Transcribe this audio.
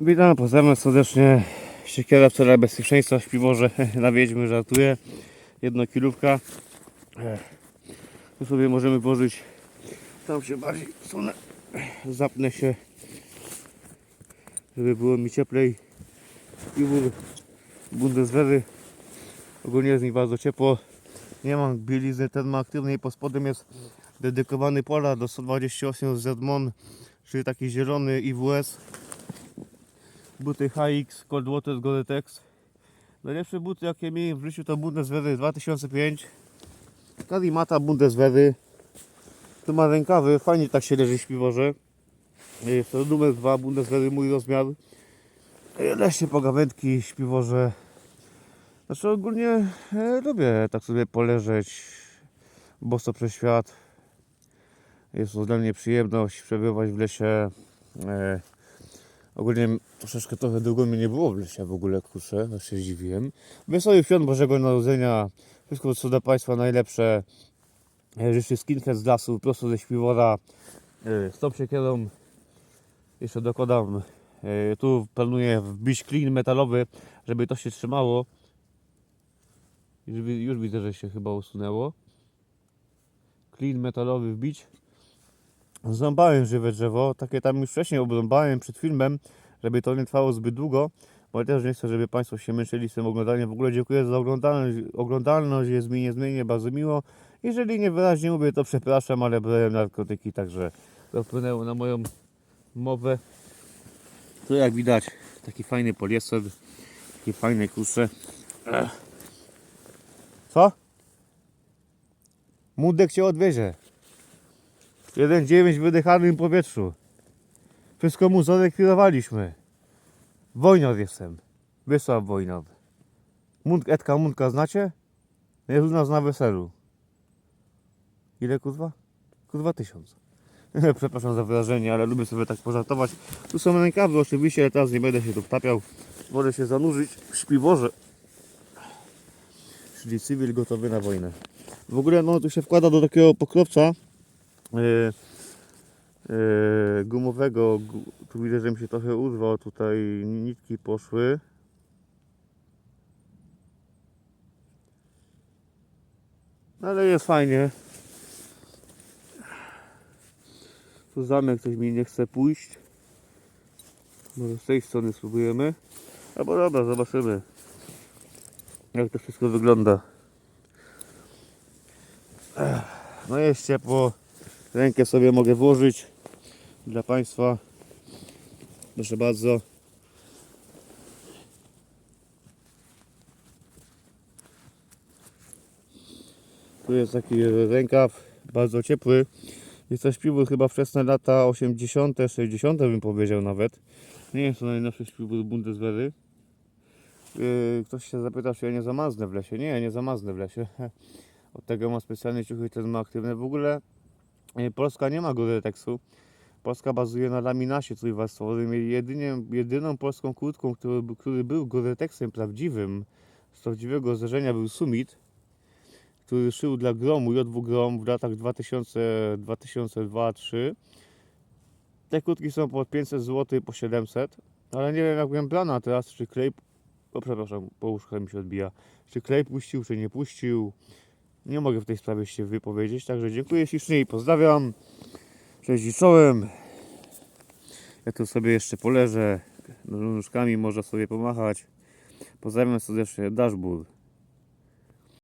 Witam, pozdrawiam serdecznie. Siekiera w celach bezpieczeństwa, śpiworze na wiedźmy, żartuję. Jedno kilówka. Tu sobie możemy włożyć, tam się bardziej sunę, zapnę się, żeby było mi cieplej. I w Bundeswehry. Ogólnie jest mi bardzo ciepło. Nie mam bielizny termoaktywnej, pod spodem jest dedykowany pola do 128 Zedmon, czyli taki zielony IWS. Buty HX Coldwater Gore-Tex. Najlepsze buty jakie miałem w życiu to Bundeswehry 2005. Kalimata Bundeswehry. Tu ma rękawy, fajnie tak się leży śpiworze. Jest to numer 2 Bundeswehry, mój rozmiar. Leście pogawędki, śpiworze. Znaczy ogólnie e, lubię tak sobie poleżeć boso przez świat. Jest to dla mnie przyjemność przebywać w lesie. E, ogólnie troszeczkę trochę długo mnie nie było w lesie w ogóle, kurczę, aż się zdziwiłem. Wesołych świąt Bożego Narodzenia. Wszystko co dla Państwa najlepsze. E, Życzę skinhead z lasu, prosto ze śpiwora. E, z tą siekierą jeszcze dokładam. e, Tu planuję wbić klin metalowy, żeby to się trzymało. Już, już widzę, że się chyba usunęło. Klin metalowy wbić. Zrąbałem żywe drzewo. Takie tam już wcześniej obrąbałem przed filmem, żeby to nie trwało zbyt długo. Bo ja też nie chcę, żeby Państwo się męczyli z tym oglądaniem. W ogóle dziękuję za oglądalność. Oglądalność jest mi niezmiennie bardzo miło. Jeżeli niewyraźnie mówię, to przepraszam, ale brałem narkotyki, także to wpłynęło na moją mowę. Tu jak widać, taki fajny poliester, takie fajne kusze. Co? Mundek cię odwiezie. 1,9 w wydychanym powietrzu. Wszystko mu zarekwirowaliśmy. Wojnow jestem. Wysław Wojnow. Mund, Edka Mundka znacie? Jest u nas na weselu. Ile kurwa? Kurwa tysiąc. Przepraszam za wyrażenie, ale lubię sobie tak pożartować. Tu są rękawy oczywiście, ale teraz nie będę się tu wtapiał. Wolę się zanurzyć w śpiworze. Czyli cywil gotowy na wojnę. W ogóle no tu się wkłada do takiego pokrowca yy, yy, gumowego. Gu, tu widzę, że mi się trochę urwał. Tutaj nitki poszły. No, Ale jest fajnie. Tu zamek ktoś mi nie chce pójść. Może z tej strony spróbujemy. Albo dobra, zobaczymy jak to wszystko wygląda. No jest ciepło. Rękę sobie mogę włożyć dla Państwa. Proszę bardzo. Tu jest taki rękaw, bardzo ciepły. Jest to śpiwór chyba wczesne lata 80., 60. bym powiedział nawet. Nie jest to najnowszy śpiwór Bundeswehry. Yy, ktoś się zapytał, czy ja nie zamaznę w lesie. Nie, nie zamaznę w lesie. Od tego mam specjalne ciuchy termoaktywne. W ogóle Polska nie ma Gore-Texu. Polska bazuje na laminacie trójwarstwowym. Jedynie, jedyną polską kurtką, który, który był Gore-Texem prawdziwym, z prawdziwego zdarzenia był Summit, który szył dla Gromu, JW Grom w latach 2000-2002-2003. Te kurtki są po 500 zł, po 700. Ale nie wiem jak membrana teraz, czy klej o, przepraszam, połóżka mi się odbija. Czy klej puścił, czy nie puścił. Nie mogę w tej sprawie się wypowiedzieć, także dziękuję ślicznie i pozdrawiam. Cześć i czołem. Ja tu sobie jeszcze poleżę. Nóżkami można sobie pomachać. Pozdrawiam serdecznie. Dashboard.